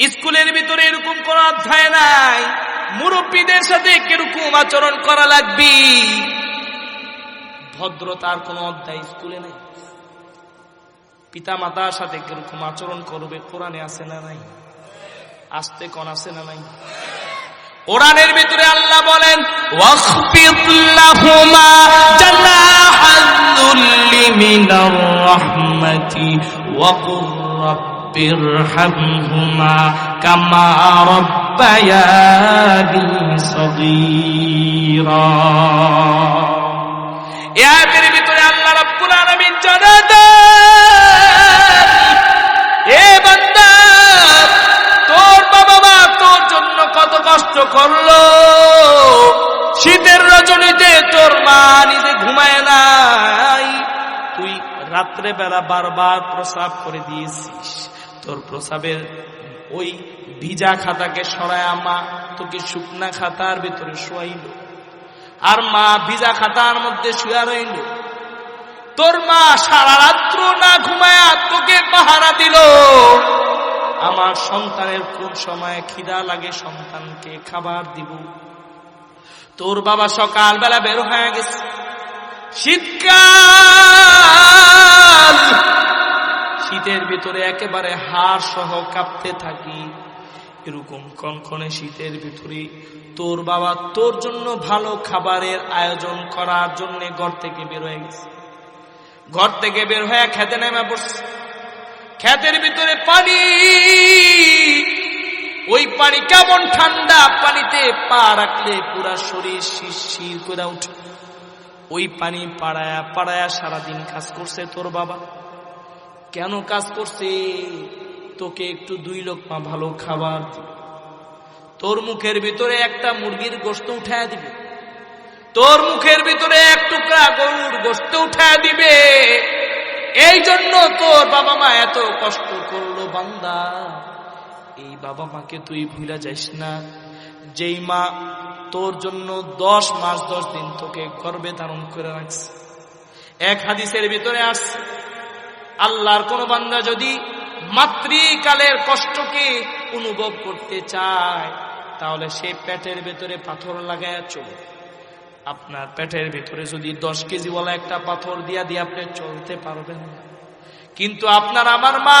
স্কুলের ভিতরে এরকম কোন অধ্যায় নাই। মুরব্বীদের সাথে কীরকম আচরণ করা লাগবে? ভদ্রতার কোন অধ্যায় স্কুলে নাই। পিতা মাতার সাথে কীরকম আচরণ করবে, কোরআনে আছে না নাই? আসতে কোন আছে না নাই? কোরআনের ভিতরে আল্লাহ বলেন, ওয়াখফিদ কুর রাব্বিরহামহুমা কামা রাব্বায়ানি সগীরা ভিতরে আল্লাহ রাব্বুল আলামিন জানাতেন এ বান্দা, তোর বাবা মা তোর জন্য কত কষ্ট করল। শীতের রজনীতে তোর মা নিজে ঘুমায় নাই। তুই রাত্রে বেলা বারবার প্রসাব করে দিয়েছিস। তোর প্রসাবের ওই ভিজা খাতাকে সরায় মা তোকে শুকনা খাতার ভিতরে শোয়াইল। আর মা ভিজা খাতার মধ্যে শুয়া রইল। তোর মা সারা রাত্র না ঘুমায়া তোকে পাহারা দিল। আমার সন্তানের কোন সময় খিদা লাগে সন্তানকে খাবার দিব। তোর বাবা সকাল বেলা বের হয়ে গেছে। শীতকাল শীতের ভিতরে একেবারে হাড় সহ কাঁপতে থাকি। এরকম কনকনে শীতের ভিতরে তোর বাবা তোর জন্য ভালো খাবারের আয়োজন করার জন্য ঘর থেকে বের হয়ে গেছে। ঘর থেকে বের হয়ে খেতে নেমে পড়ছে। ক্ষেতের ভিতরে পানি, ওই পানি কেমন ঠান্ডা, পানিতে পা রাখলে পুরা শরীর শিরশির করে উঠে। ওই পানি পাড়ায়া পাড়ায়া সারাদিন কাজ করছে তোর বাবা। কেন কাজ করছে? তোকে একটু দুই লোকমা ভালো খাবার তোর মুখের ভিতরে একটা মুরগির গোস্ত উঠায় দিবে। তোর মুখের ভিতরে এক টুকরা গরুর গোস্ত উঠায় দিবে। এই জন্য তোর বাবা মা এত কষ্ট করল বান্দা। এই বাবা মাকে তুই ভুলে যাইস না। যেই মা তোর জন্য দশ মাস দশ দিন তোকে গর্বে ধারণ করে রাখছে। এক হাদিসের ভিতরে আসছে আল্লাহর কোন বান্দা যদি মাতৃকালের কষ্টকে অনুভব করতে চায়, তাহলে সে পেটের ভেতরে পাথর লাগায় চলে। আপনার পেটের ভেতরে যদি দশ কেজি বলা একটা পাথর দিয়া দিয়ে আপনি চলতে পারবেন কিন্তু আপনার আমার মা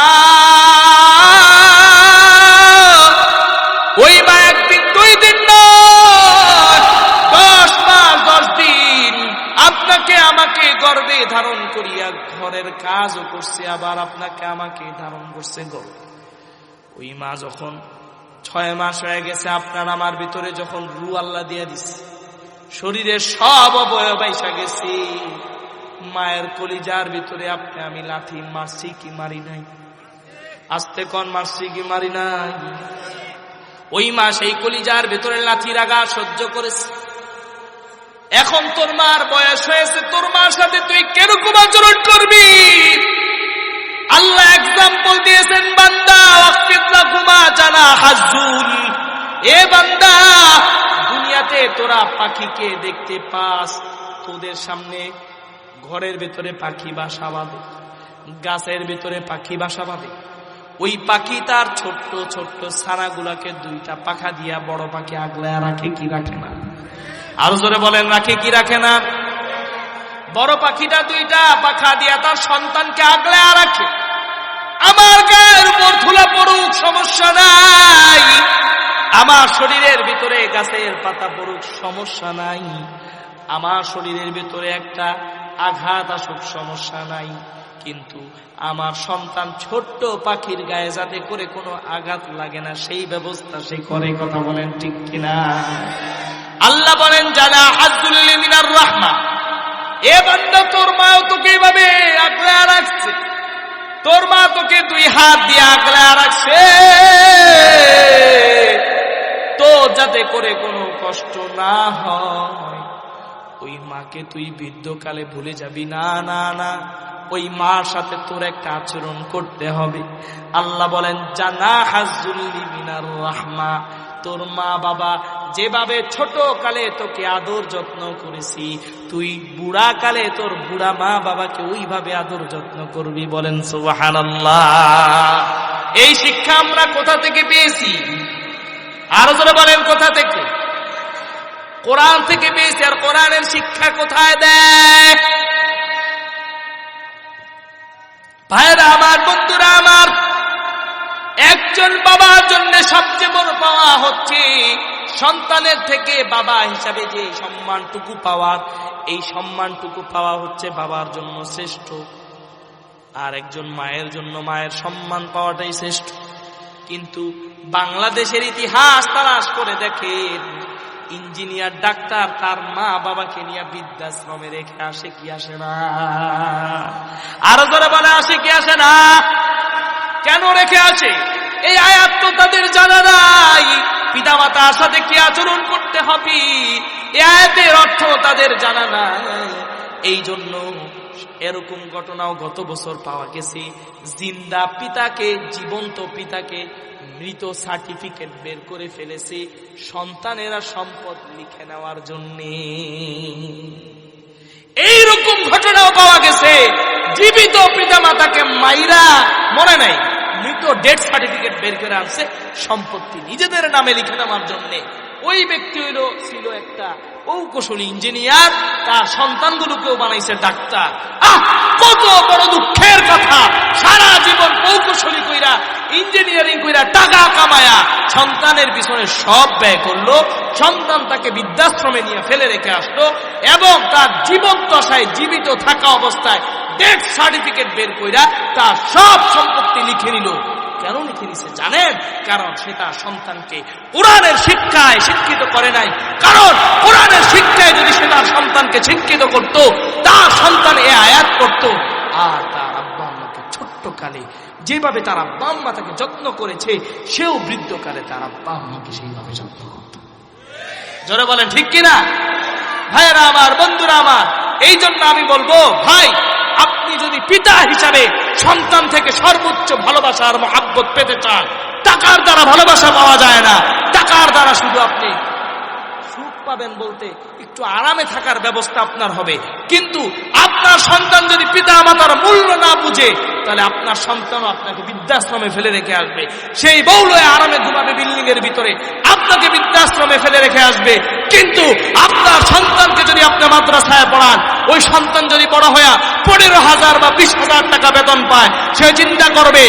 কাজও করছে, আবার আপনাকে আমাকে ধারণ করছে গো। ওই মা যখন ছয় মাস হয়ে গেছে, আপনার আমার ভিতরে যখন রু আল্লাহ দিয়া দিচ্ছে শরীরের সব অবয়ব আইসা গেছে। মায়ের কলিজার ভিতরে আপনি, আমি লাঠি মারছি কি মারি নাই? আস্তে কন মারছি কি মারি নাই? ওই মা সেই কলিজার ভিতরে লাঠির আগা সহ্য করেছে। এখন তোর মার বয়স হয়েছে, তোর মার সাথে তুই কেরকম আচরণ করবি? আল্লাহ এক্সাম্পল দিয়েছেন, বান্দা ঘুমা জানা হাজুল। এ বান্দা, দুনিয়াতে তোরা পাখিকে দেখতে পাস, তোদের সামনে ঘরের ভেতরে পাখি বাসা বাঁধে, গাছের ভেতরে পাখি বাসা বাঁধে। ওই পাখি তার ছোট্ট ছোট্ট ছানাগুলাকে দুইটা পাখা দিয়া বড় পাখি আগলায় রাখে, কি রাখে না? আরও জোরে বলেন, রাখে কি রাখে না? বড় পাখিটা দুইটা পাখা দিয়া তার সন্তানকে আগলে রাখে। আমার গায়ের উপর ধুলা পড়ুক, সমস্যা নাই। আমার শরীরের ভিতরে গাছের পাতা পড়ুক, সমস্যা নাই। আমার শরীরের ভিতরে একটা আঘাত আসুক, সমস্যা নাই। কিন্তু আমার সন্তান ছোট্ট পাখির গায়ে যাতে করে কোনো আঘাত লাগে না, সেই ব্যবস্থা সে করে, কথা বলেন ঠিক কিনা? আল্লাহ বলেন জানা হাজুল্লি মিনার রহমা। এ বান্দা, তোর মাও তোকে এভাবে আগলে রাখছে। তোর মা তোকে দুই হাত দিয়ে আগলে রাখছে। তো যাতে করে কোনো কষ্ট না হয়, ওই মাকে তুই বৃদ্ধকালে ভুলে যাবি। না না না, ওই মার সাথে তোর একটা আচরণ করতে হবে। আল্লাহ বলেন জানা হাজুল্লি মিনার রাহমা। তোর মা বাবা যেভাবে ছোট কালে তোকে আদর যত্ন করেছি, তুই বুড়া কালে তোর বুড়া মা বাবাকে ওইভাবে আদর যত্ন করবি বলেন সুবাহান এই শিক্ষা আমরা কোথা থেকে পেয়েছি? আরও জোরে বলেন কোথা থেকে? কোরআন থেকে পেয়েছি আর কোরআনের শিক্ষা কোথায় দেয়? ভাইরা আমার, বন্ধুরা আমার, একজন বাবার জন্য সবচেয়ে বড় পাওয়া হচ্ছে সন্তানের থেকে বাবা হিসাবে যে সম্মানটুকু পাওয়ার এই সম্মানটুকু পাওয়া হচ্ছে বাবার জন্য শ্রেষ্ঠ। আর একজন মায়ের জন্য মায়ের সম্মান পাওয়াটাই শ্রেষ্ঠ। কিন্তু বাংলাদেশের ইতিহাস তালাশ করে দেখেন, ইঞ্জিনিয়ার, ডাক্তার, তার মা বাবাকে নিয়ে বৃদ্ধাশ্রমে রেখে আসে কি আসে না? আরও করে বলে, আসে কি আসে না? কেন রেখে আসে? এই আয়াত তো তাদের জানা নাই। পিতা মাতার সাথে কি আচরণ করতে হবে। এই আয়াতের অর্থ তাদের জানা নাই। এই জন্য এরকম ঘটনাও গত বছর পাওয়া গেছে। জিন্দা পিতাকে, জীবন্ত পিতাকে মৃত সার্টিফিকেট বের করে ফেলেছে সন্তানেরা সম্পদ লিখে নেওয়ার জন্যে। এইরকম ঘটনাও পাওয়া গেছে। জীবিত পিতা মাতাকে মাইরা মনে নাই। মৃত ডেথ সার্টিফিকেট বের করে আনছে সম্পত্তি। নিজেদের নামে লিখে নেওয়ার জন্য। ওই ব্যক্তি হইল, ছিল একটা কৌকুশলী ইঞ্জিনিয়ার, তার সন্তানগুলোকেও বানাইছে ডাক্তার। কত বড় দুঃখের কথা। সারা জীবন কৌকুশলী কইরা, ইঞ্জিনিয়ারিং কইরা টাকা কামায়া সন্তানের পিছনে সব ব্যয় করল, সন্তান তাকে বৃদ্ধাশ্রমে নিয়ে ফেলে রেখে আসলো এবং তার জীবন দশায় জীবিত থাকা অবস্থায় ডেথ সার্টিফিকেট বের কইরা তার সব সম্পত্তি লিখে নিল। কেন লিখে নিছে জানেন? কারণ সে তার সন্তানকে কোরআনের শিক্ষায় শিক্ষিত করে নাই। কারণ কোরআনের শিক্ষায় যদি সে তার সন্তানকে শিক্ষিত করত, তার সন্তান এ আয়াত করত আর তার আব্বা আম্মাকে ছোট্ট কালে যেভাবে তার আব্বা আম্মা তাকে যত্ন করেছে, সেও বৃদ্ধকালে তার আব্বা আম্মাকে সেইভাবে যত্ন করত। জোরে বলেন, ঠিক কিনা? ভাইয়েরা আমার, বন্ধুরা আমার এই জন্য আমি বলব, ভাই আপনি পিতা হিসাবে সন্তান থেকে সর্বোচ্চ ভালোবাসার মহাব্বত পেতে চান। টাকার দ্বারা ভালোবাসা পাওয়া যায় না। টাকার দ্বারা শুধু আপনি সুখ পাবেন বলতে একটু আরামে থাকার ব্যবস্থা আপনার হবে। কিন্তু আপনার সন্তান যদি পিতা মাতার মূল্য না বুঝে, তাহলে আপনার সন্তানও আপনাকে বৃদ্ধাশ্রমে ফেলে রেখে আসবে। সেই বউলয়ে আরামে ঘুমাবে বিল্ডিং এর ভিতরে। আপনাকে বৃদ্ধাশ্রমে ফেলে রেখে আসবে। কিন্তু আপনার সন্তানকে যদি আপনি মাদ্রাসায় পড়ান ওই সন্তান যদি বড় হয়ে পনেরো হাজার বা বিশ হাজার টাকা বেতন পায়, সে চিন্তা করবে,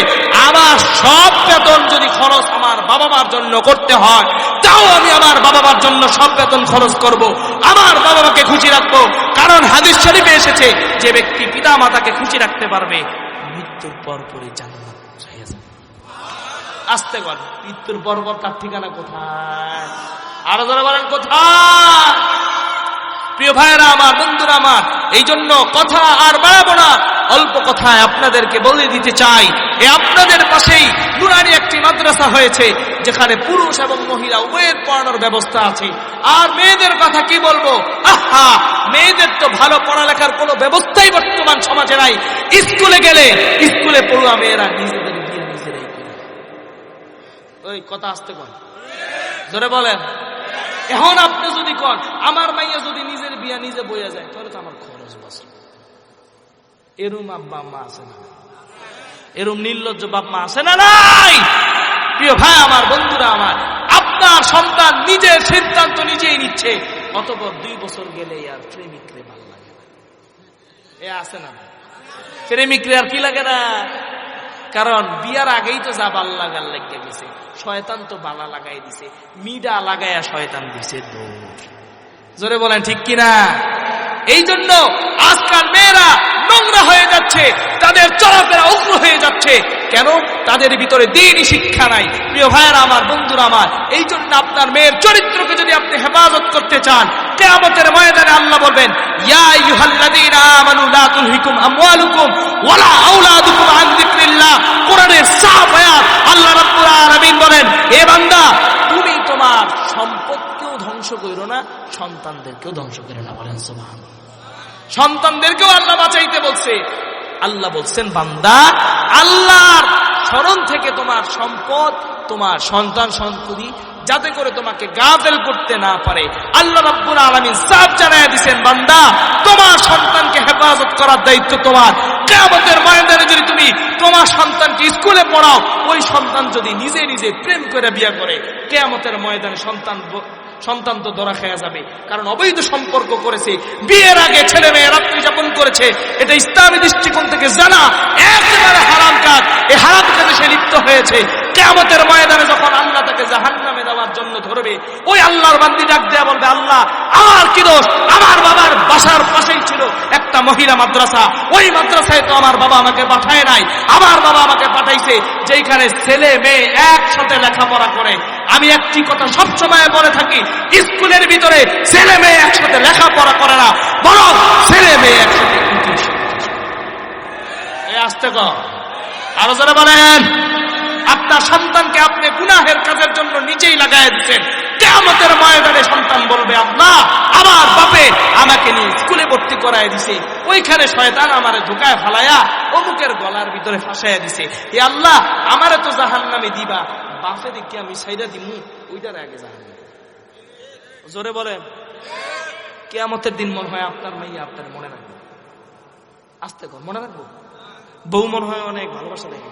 আমার সব বেতন যদি খরচ আমার বাবা মার জন্য করতে হয়, তাও আমি আমার বাবা মার জন্য সব বেতন খরচ করব। আমার বাবা মাকে খুশি রাখব। কারণ হাদিস শরীফে এসেছে যে ব্যক্তি পিতা মাতাকে খুশি রাখতে পারবে, মৃত্যুর পর পরে জান্নাত আসতে কর মৃত্যুর পর পর তার ঠিকানা কোথায়? আরও ধরে বলেন, কোথায়? প্রিয় ভাইয়েরা আমার, বন্ধুরা আমার এই জন্য কথা আর বাড়াবো না। অল্প কথায় আপনাদেরকে বলে দিতে চাই, এ আপনাদের পাশেই নুরানি একটি মাদ্রাসা হয়েছে, যেখানে পুরুষ এবং মহিলা উভয়ের পড়ানোর ব্যবস্থা আছে। আর মেয়েদের কথা কি বলব? আহা! মেয়েদের তো ভালো পড়ালেখার কোনো ব্যবস্থাই বর্তমান সমাজে নাই। স্কুলে গেলে, স্কুলে পড়ুয়া মেয়েরা নিজেদের বিয়ে নিজেরাই ওই, কথা আসতে কর ধরে বলেন। এখন আপনি যদি কন, আমার মাইয়া যদি নিজের বিয়া নিজে বইয়া যায় তাহলে তো আমার খরচ বাঁচল এরম আব্বা আম্মা আছে না এরম নির্লজ্জ বাপ মা আছে না নাই? প্রিয় ভাই, আমার, বন্ধুরা আমার, আপনার সন্তান নিজের সিদ্ধান্ত নিজেই নিচ্ছে, অতপর দুই বছর গেলে আর প্রেমিকরে ভালো লাগে না। এ আছে না প্রেমিকরে আর কি লাগে না? কারণ বিয়ার আগেই তো যা ভালো লাগার লেগে গেছে, শয়তান তো বালা লাগাই দিছে, মিডা লাগাইয়া শয়তান দিছে দৌড়। জোরে বলেন, ঠিক কিনা? এই জন্য আজকাল মেয়েরা নোংরা হয়ে যাচ্ছে, তাদের চলাফেরা উগ্র হয়ে যাচ্ছে। কেন? তাদের ভিতরে দিনই শিক্ষা নাই। প্রিয় ভাইয়েরা আমার, বন্ধুরা আমার এই জন্য আপনার মেয়ের চরিত্রকে যদি আপনি হেফাজত করতে চান, কেয়ামতের ময়দানে আল্লাহ বলবেন আল্লাহ রাব্বুল বলেন এ বান্দা তুমি তোমার সম্পত্তিও ধ্বংস করো না, সন্তানদেরকেও ধ্বংস করো না বলেন সুবহানাল্লাহ সন্তানদেরকেও আল্লাহ বাঁচাইতে বলছে। আল্লাহ বলছেন, বান্দা, আল্লাহর স্মরণ থেকে তোমার সম্পদ, তোমার সন্তান সন্ততি যাতে করে তোমাকে গাফেল করতে না পারে। আল্লাহ রাব্বুল আলামিন সাফ জানায় দিবেন বান্দা, তোমার সন্তানকে হেফাজত করার দায়িত্ব তোমার। কিয়ামতের ময়দানে যদি তুমি তোমার সন্তানকে স্কুলে পড়াও, ওই সন্তান যদি নিজে নিজে প্রেম করে বিয়ে করে, কেয়ামতের ময়দানে সন্তান সন্তান তো ধরা খেয়া যাবে। কারণ অবৈধ সম্পর্ক করেছে, বিয়ের আগে ছেলে মেয়ে রাত্রি যাপন করেছে। এটা ইসলামী দৃষ্টিকোণ থেকে জানা একেবারে হারাম কাজ। এই হারাম কাজে সে লিপ্ত হয়েছে। কেমতের ময়দানে যখন আল্লাহ তাকে জাহান নামে জন্য ধরবে। ওই আল্লাহর বান্দি ডাক দেয়া বলবে, আল্লাহ, আমার কি দোষ? আমার বাবার বাসার পাশেই ছিল একটা মহিলা মাদ্রাসা। ওই মাদ্রাসায় তো আমার বাবা আমাকে পাঠায় নাই। আমার বাবা আমাকে পাঠাইছে যেখানে ছেলে মেয়ে একসাথে লেখাপড়া করে। আমি একটি কথা সবসময় বলে থাকি, স্কুলের ভিতরে ছেলে মেয়ে একসাথে লেখাপড়া করে না, বরং ছেলে মেয়ে একসাথে আসতে কর। আরও বলেন। আপনার সন্তানকে আপনি গুনাহের কাজের জন্য নিজেই লাগাই দিচ্ছেন। কেমতের ময়দানে সন্তান বলবে, আল্লাহ, আমার বাপে আমাকে নিয়ে স্কুলে ভর্তি করায় দিছে। ওইখানে শয়তান আমার ঢুকায় ফালায়া অমুকের গলার ভিতরে ফাঁসাইয়া দিছে। এ আল্লাহ, আমারে তো জাহান নামে দিবা। বাপে দেখি আমি সাইডা দিমু, ওইটার আগে জাহান জোরে বলেন। কেয়ামতের দিন মনে হয় আপনার মাইয়া আপনার মনে রাখবে। আসতে কর, মনে রাখব? বউ মনে হয় অনেক ভালোবাসা দেখে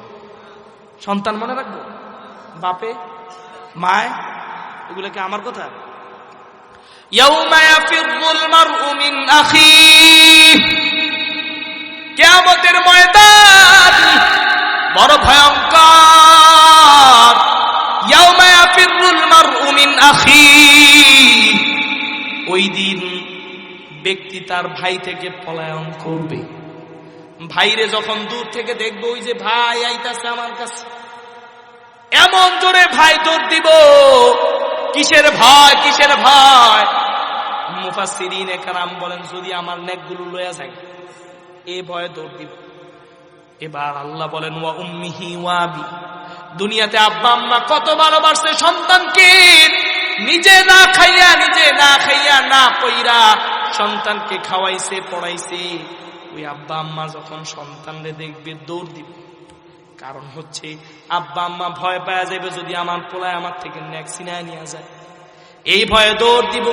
সন্তান মনে রাখব? বাপে, মায়, এগুলো কি আমার কথা? কেমতের ময়দান বড় ভয়ঙ্কর। ওই দিন ব্যক্তি তার ভাই থেকে পলায়ন করবে। ভাইরে যখন দূর থেকে দেখব, ওই যে ভাই আইতাছে আমার কাছে। এমন জোরে ভাই দৌড় দিব, কিসের ভয় কিসের ভয় মুফাসিরিন একরাম বলেন, যদি আমার নেকগুলো লয়া যায়, এ ভয়ে দৌড় দিব। এবার আল্লাহ বলেন, ওয়া উম্মিহি ওয়াবি দুনিয়াতে আব্বা আম্মা কত ভালোবাসছে সন্তানকে, নিজে না খাইয়া, নিজে না খাইয়া, না কইরা সন্তানকে খাওয়াইছে, পড়াইছে। ওই আব্বা আম্মা যখন সন্তানরে দেখবে, দৌড় দিবে। কারণ হচ্ছে, আব্বা আম্মা ভয় পাওয়া যাবে যদি আমার পোলায় আমার থেকে ন্যাক ছিনায় নিয়ে যায়। এই ভয়ে দৌড় দিব।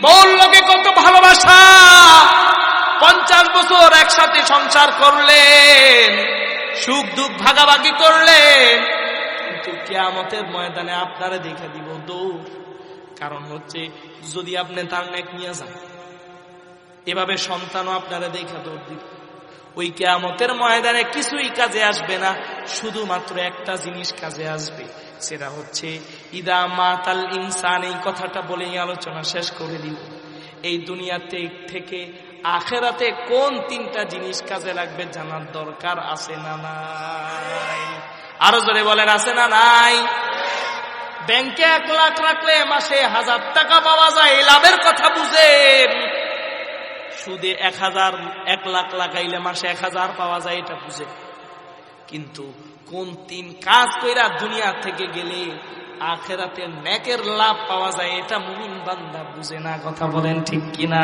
বউর লোকে কত ভালোবাসা। পঞ্চাশ বছর একসাথে সংসার করলেন, সুখ দুঃখ ভাগাভাগি করলেন। কিন্তু কেয়ামতের ময়দানে আপনারা দেখে দিব দৌড়। কারণ হচ্ছে, যদি আপনি তার নেক নিয়ে যান, এভাবে সন্তানও আপনারা দেখা দৌড় দিবে। ওই কেয়ামতের ময়দানে কিছুই কাজে আসবে না, শুধুমাত্র একটা জিনিস কাজে আসবে, সেটা হচ্ছে, ইদা মাতাল ইনসান, এই কথাটা বলেই আলোচনা শেষ করে দিব এই দুনিয়াতে থেকে আখেরাতে কোন তিনটা জিনিস কাজে লাগবে জানার দরকার আছে না নাই? আরও জোরে বলেন, আছে না নাই? ব্যাংকে এক লাখ রাখলে মাসে হাজার টাকা পাওয়া যায় লাভের কথা বুঝেন সুদে এক হাজার, এক লাখ লাগাইলে মাসে এক হাজার পাওয়া যায়, এটা বুঝে। কিন্তু কোন তিন কাজ কইরা দুনিয়া থেকে গেলে আখেরাতে নেকের লাভ পাওয়া যায়, এটা মুমিন বান্দা বুঝে না, কথা বলেন ঠিক কিনা?